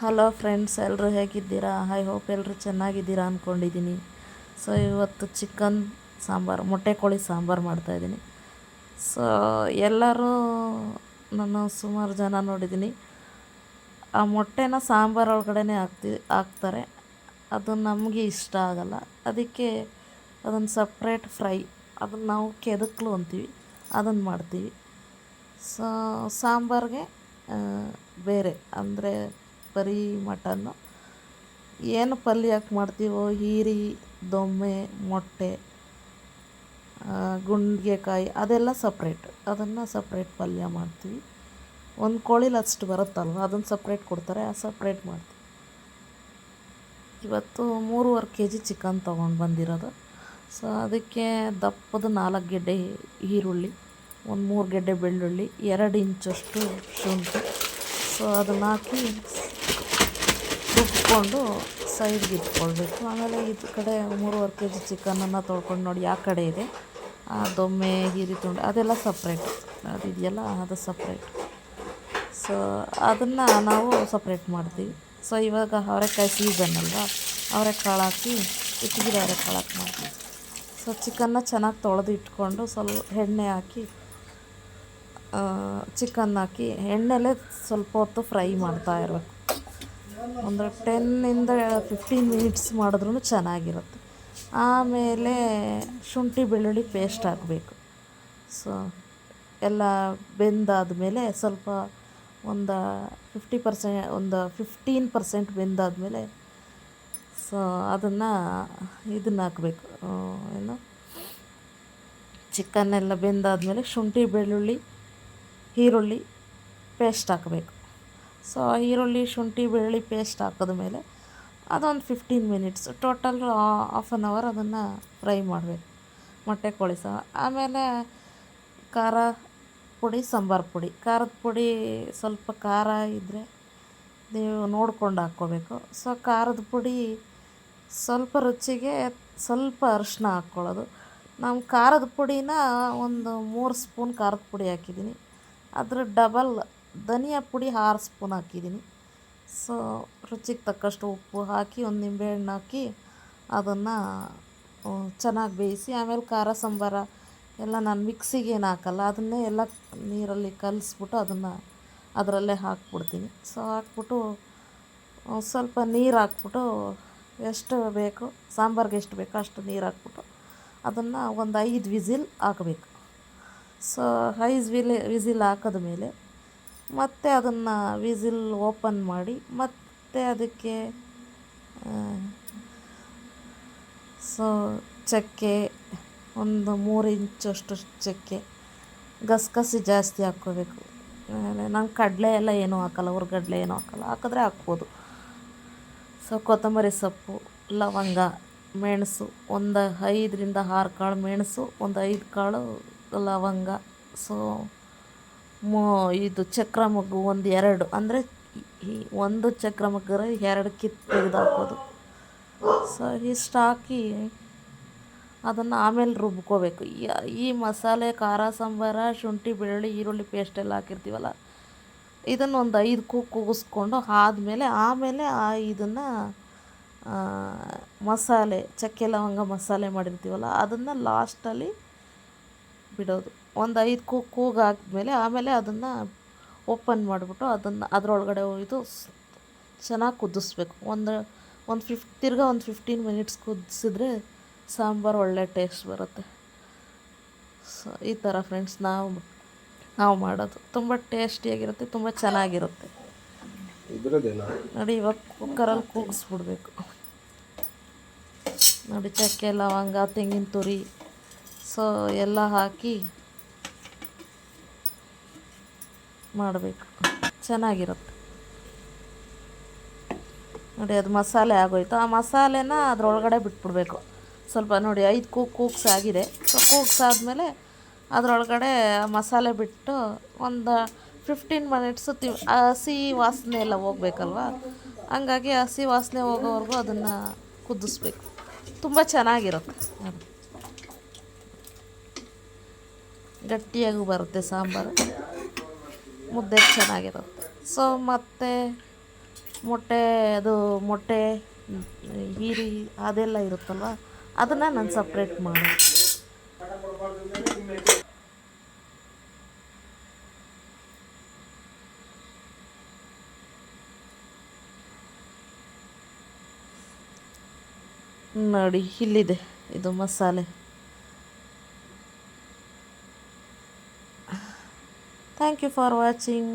Hello friends ಎಲ್ಲರೂ ಹೇಗಿದ್ದೀರಾ? I hope ಎಲ್ಲರೂ ಚೆನ್ನಾಗಿದ್ದೀರಾ ಅಂದ್ಕೊಂಡಿದ್ದೀನಿ ಸೊ ಇವತ್ತು ಚಿಕನ್ ಸಾಂಬಾರು, ಮೊಟ್ಟೆ ಕೋಳಿ ಸಾಂಬಾರು ಮಾಡ್ತಾಯಿದ್ದೀನಿ ಸೊ ಎಲ್ಲರೂ ನಾನು ಸುಮಾರು ಜನ ನೋಡಿದ್ದೀನಿ. ಆ ಮೊಟ್ಟೆನ ಸಾಂಬಾರು ಒಳಗಡೆ ಹಾಕ್ತಿ, ಹಾಕ್ತಾರೆ. ಅದು ನಮಗೆ ಇಷ್ಟ ಆಗಲ್ಲ. ಅದಕ್ಕೆ ಅದನ್ನು ಸಪ್ರೇಟ್ ಫ್ರೈ ಅದನ್ನು ನಾವು ಕೆದಕ್ಲು ಅಂತೀವಿ. ಅದನ್ನು ಮಾಡ್ತೀವಿ. ಸೊ ಸಾಂಬಾರಿಗೆ ಬೇರೆ. ಅಂದರೆ ಬರೀ ಮಟನ್ನು ಏನು ಪಲ್ಯ ಹಾಕಿ ಮಾಡ್ತೀವೋ? ಹೀರಿ, ದೊಮ್ಮೆ, ಮೊಟ್ಟೆ ಗುಂಡ್ಗೆಕಾಯಿ, ಅದೆಲ್ಲ ಸಪ್ರೇಟ್ ಅದನ್ನು ಸಪ್ರೇಟ್ ಪಲ್ಯ ಮಾಡ್ತೀವಿ. ಒಂದು ಕೋಳಿಲಿ ಅಷ್ಟು ಬರುತ್ತಲ್ವ? ಅದನ್ನು ಸಪ್ರೇಟ್ ಕೊಡ್ತಾರೆ, ಆ ಸಪ್ರೇಟ್ ಮಾಡ್ತೀವಿ. ಇವತ್ತು ಮೂರುವರೆ ಕೆ ಜಿ ಚಿಕನ್ ತೊಗೊಂಡು ಬಂದಿರೋದು. ಸೊ ಅದಕ್ಕೆ ದಪ್ಪದ ನಾಲ್ಕು ಗೆಡ್ಡೆ ಈರುಳ್ಳಿ, ಒಂದು ಮೂರು ಗೆಡ್ಡೆ ಬೆಳ್ಳುಳ್ಳಿ, ಎರಡು ಇಂಚಷ್ಟು ಶುಂಠಿ. ಸೊ ಅದನ್ನು ಹಾಕಿ ರುಬ್ಕೊಂಡು ಸೈಡ್ಗೆ ಇಟ್ಕೊಳ್ಬೇಕು. ಆಮೇಲೆ ಇದು ಕಡೆ ಮೂರುವರೆ ಕೆ ಜಿ ಚಿಕನನ್ನು ತೊಳ್ಕೊಂಡು ನೋಡಿ ಯಾವ ಕಡೆ ಇದೆ. ದೊಮ್ಮೆ ಹೀರಿ ತುಂಡು ಅದೆಲ್ಲ ಸಪ್ರೇಟ್ ಅದಿದೆಯಲ್ಲ ಅದು ಸಪ್ರೇಟ್ ಸೊ ಅದನ್ನು ನಾವು ಸಪ್ರೇಟ್ ಮಾಡ್ತೀವಿ. ಸೊ ಇವಾಗ ಅವರೆಕಾಯಿ ಸೀಸನ್ ಅಲ್ವಾ, ಅವರೆಕಾಳು ಹಾಕಿ ಇಟ್ಟಿಗೆ ಅವರೆಕಾಳು ಹಾಕಿ ಮಾಡ್ತೀವಿ. ಸೊ ಚಿಕನ್ನ ಚೆನ್ನಾಗಿ ತೊಳೆದು ಇಟ್ಕೊಂಡು ಸ್ವಲ್ಪ ಎಣ್ಣೆ ಹಾಕಿ ಚಿಕನ್ ಹಾಕಿ, ಎಣ್ಣೆಲೇ ಸ್ವಲ್ಪ ಹೊತ್ತು ಫ್ರೈ ಮಾಡ್ತಾ ಇರಬೇಕು. ಒಂದು ಟೆನ್ನಿಂದ ಫಿಫ್ಟೀನ್ ಮಿನಿಟ್ಸ್ ಮಾಡಿದ್ರೂ ಚೆನ್ನಾಗಿರುತ್ತೆ. ಆಮೇಲೆ ಶುಂಠಿ ಬೆಳ್ಳುಳ್ಳಿ ಪೇಸ್ಟ್ ಹಾಕಬೇಕು. ಸೊ, ಎಲ್ಲ ಬೆಂದಾದ ಮೇಲೆ ಸ್ವಲ್ಪ ಒಂದು ಫಿಫ್ಟಿ ಪರ್ಸೆಂಟ್, ಒಂದು ಫಿಫ್ಟೀನ್ ಪರ್ಸೆಂಟ್ ಬೆಂದಾದಮೇಲೆ ಸೊ, ಅದನ್ನು ಇದನ್ನು ಹಾಕಬೇಕು. ಏನು? ಚಿಕನ್ನೆಲ್ಲ ಬೆಂದಾದಮೇಲೆ ಶುಂಠಿ, ಬೆಳ್ಳುಳ್ಳಿ, ಈರುಳ್ಳಿ ಪೇಸ್ಟ್ ಹಾಕಬೇಕು. ಸೊ ಈರುಳ್ಳಿ, ಶುಂಠಿ, ಬೆಳ್ಳುಳ್ಳಿ ಪೇಸ್ಟ್ ಹಾಕಿದ ಮೇಲೆ ಅದೊಂದು fifteen minutes total of an hour ಅದನ್ನು ಫ್ರೈ ಮಾಡಬೇಕು. ಮೊಟ್ಟೆ ಕೋಳಿ ಸಹ. ಆಮೇಲೆ ಖಾರ ಪುಡಿ, ಸಾಂಬಾರು ಪುಡಿ. ಖಾರದ ಪುಡಿ ಸ್ವಲ್ಪ ಖಾರ ಇದ್ದರೆ ನೀವು ನೋಡ್ಕೊಂಡು ಹಾಕ್ಕೋಬೇಕು. ಸೊ ಖಾರದ ಪುಡಿ ಸ್ವಲ್ಪ ರುಚಿಗೆ ಸ್ವಲ್ಪ ಅರಿಶಿನ ಹಾಕ್ಕೊಳ್ಳೋದು. ನಾವು ಖಾರದ ಪುಡಿನ ಒಂದು ಮೂರು ಸ್ಪೂನ್ ಖಾರದ ಪುಡಿ ಹಾಕಿದ್ದೀನಿ. ಅದ್ರ ಡಬಲ್ ಧನಿಯಾ ಪುಡಿ ಆರು ಸ್ಪೂನ್ ಹಾಕಿದ್ದೀನಿ. ಸೊ, ರುಚಿಗೆ ತಕ್ಕಷ್ಟು ಉಪ್ಪು ಹಾಕಿ ಒಂದು ನಿಂಬೆಹಣ್ಣು ಹಾಕಿ ಅದನ್ನು ಚೆನ್ನಾಗಿ ಬೇಯಿಸಿ, ಆಮೇಲೆ ಖಾರ ಸಾಂಬಾರ ಎಲ್ಲ ನಾನು ಮಿಕ್ಸಿಗೆ ಏನು ಹಾಕಲ್ಲ, ಅದನ್ನೇ ಎಲ್ಲ ನೀರಲ್ಲಿ ಕಲಿಸ್ಬಿಟ್ಟು ಅದನ್ನು ಅದರಲ್ಲೇ ಹಾಕ್ಬಿಡ್ತೀನಿ. ಸೊ, ಹಾಕ್ಬಿಟ್ಟು ಸ್ವಲ್ಪ ನೀರು ಹಾಕ್ಬಿಟ್ಟು ಎಷ್ಟು ಬೇಕು, ಸಾಂಬಾರ್ಗೆ ಎಷ್ಟು ಬೇಕೋ ಅಷ್ಟು ನೀರು ಹಾಕ್ಬಿಟ್ಟು ಅದನ್ನು ಒಂದು ಐದು ವಿಸಿಲ್ ಹಾಕಬೇಕು. ಸೊ, ಐದು ವಿಲ್, ವಿಸಿಲ್ ಹಾಕಿದ್ಮೇಲೆ ಮತ್ತೆ ಅದನ್ನು ವಿಸಿಲ್ ಓಪನ್ ಮಾಡಿ ಮತ್ತೆ ಅದಕ್ಕೆ ಸೊ ಚಕ್ಕೆ, ಒಂದು ಮೂರು ಇಂಚಷ್ಟು ಚಕ್ಕೆ ಗಸಗಸೆ ಜಾಸ್ತಿ ಹಾಕ್ಕೋಬೇಕು. ನಾನು ಕಡಲೆ ಎಲ್ಲ ಏನೂ ಹಾಕಲ್ಲ ಹುರ್ಗಡ್ಲೆ ಏನೂ ಹಾಕಲ್ಲ, ಹಾಕಿದ್ರೆ ಹಾಕ್ಬೋದು. ಸೊ ಕೊತ್ತಂಬರಿ ಸೊಪ್ಪು, ಲವಂಗ, ಮೆಣಸು, ಒಂದು ಐದರಿಂದ ಆರು ಕಾಳು ಮೆಣಸು, ಒಂದು ಐದು ಕಾಳು ಲವಂಗ. ಸೊ ಮೊ, ಇದು ಚಕ್ರ ಮಗ್ಗು ಒಂದು ಎರಡು. ಅಂದರೆ ಒಂದು ಚಕ್ರ ಮೊಗ್ಗರ ಎರಡು ಕಿತ್ತು ತೆಗೆದು ಹಾಕೋದು ಸೊ ಇಷ್ಟು ಹಾಕಿ ಅದನ್ನು ಆಮೇಲೆ ರುಬ್ಕೋಬೇಕು. ಈ ಮಸಾಲೆ, ಖಾರ, ಸಾಂಬಾರ, ಶುಂಠಿ, ಬೆಳ್ಳುಳ್ಳಿ, ಈರುಳ್ಳಿ ಪೇಸ್ಟ್ ಎಲ್ಲ ಹಾಕಿರ್ತೀವಲ್ಲ ಇದನ್ನು ಒಂದು ಐದು ಕೂಗು ಕೂಗಿಸ್ಕೊಂಡು ಆದಮೇಲೆ, ಆಮೇಲೆ ಆ ಇದನ್ನು ಮಸಾಲೆ, ಚಕ್ಕೆ ಲವಂಗ ಮಸಾಲೆ ಮಾಡಿರ್ತೀವಲ್ಲ, ಅದನ್ನು ಲಾಸ್ಟಲ್ಲಿ ಬಿಡೋದು. ಒಂದು ಐದು ಕೂಗು ಕೂಗು ಹಾಕಿದ್ಮೇಲೆ ಆಮೇಲೆ ಅದನ್ನು ಓಪನ್ ಮಾಡಿಬಿಟ್ಟು ಅದನ್ನು ಅದರೊಳಗಡೆ ಇದು ಚೆನ್ನಾಗಿ ಕುದಿಸ್ಬೇಕು. ಒಂದು ಒಂದು ಫಿಫ್ಟ್ ತಿರ್ಗಾ ಒಂದು ಫಿಫ್ಟೀನ್ ಮಿನಿಟ್ಸ್ ಕುದಿಸಿದ್ರೆ ಸಾಂಬಾರು ಒಳ್ಳೆ ಟೇಸ್ಟ್ ಬರುತ್ತೆ. ಸೊ ಈ ಥರ ಫ್ರೆಂಡ್ಸ್ ನಾವು ನಾವು ಮಾಡೋದು. ತುಂಬ ಟೇಸ್ಟಿಯಾಗಿರುತ್ತೆ ತುಂಬ ಚೆನ್ನಾಗಿರುತ್ತೆ. ನೋಡಿ ಇವಾಗ ಕುಕ್ಕರಲ್ಲಿ ಕೂಗಿಸ್ಬಿಡ್ಬೇಕು. ನೋಡಿ ಚಕ್ಕೆ ಲವಂಗ ತೆಂಗಿನ ತುರಿ ಸೊ ಎಲ್ಲ ಹಾಕಿ ಮಾಡಬೇಕು. ಚೆನ್ನಾಗಿರುತ್ತೆ. ನೋಡಿ, ಅದು ಮಸಾಲೆ ಆಗೋಯ್ತು. ಆ ಮಸಾಲೆನ ಅದರೊಳಗಡೆ ಬಿಟ್ಬಿಡ್ಬೇಕು. ಸ್ವಲ್ಪ ನೋಡಿ, ಐದು ಕೂಕ್ ಕೂಕ್ಸ್ ಆಗಿದೆ. ಸೊ ಕೂಕ್ಸ್ ಆದಮೇಲೆ ಅದರೊಳಗಡೆ ಮಸಾಲೆ ಬಿಟ್ಟು ಒಂದು ಫಿಫ್ಟೀನ್ ಮಿನಿಟ್ಸು ತಿ ಹಸಿ ವಾಸನೆ ಎಲ್ಲ ಹೋಗ್ಬೇಕಲ್ವ? ಹಂಗಾಗಿ ಹಸಿ ವಾಸನೆ ಹೋಗೋವರೆಗೂ ಅದನ್ನು ಕುದಿಸ್ಬೇಕು. ತುಂಬ ಚೆನ್ನಾಗಿರುತ್ತೆ. ಗಟ್ಟಿಯಾಗೂ ಬರುತ್ತೆ ಸಾಂಬಾರು. ಮುದ್ದೆ ಚೆನ್ನಾಗಿರುತ್ತೆ. ಸೊ ಮತ್ತು ಮೊಟ್ಟೆ, ಅದು ಮೊಟ್ಟೆ, ಹೀರಿ ಅದೆಲ್ಲ ಇರುತ್ತಲ್ವ? ಅದನ್ನು ನಾನು ಸಪ್ರೇಟ್ ಮಾಡಿ ನೋಡಿ, ಇಲ್ಲಿದೆ. ಇದು ಮಸಾಲೆ. Thank for watching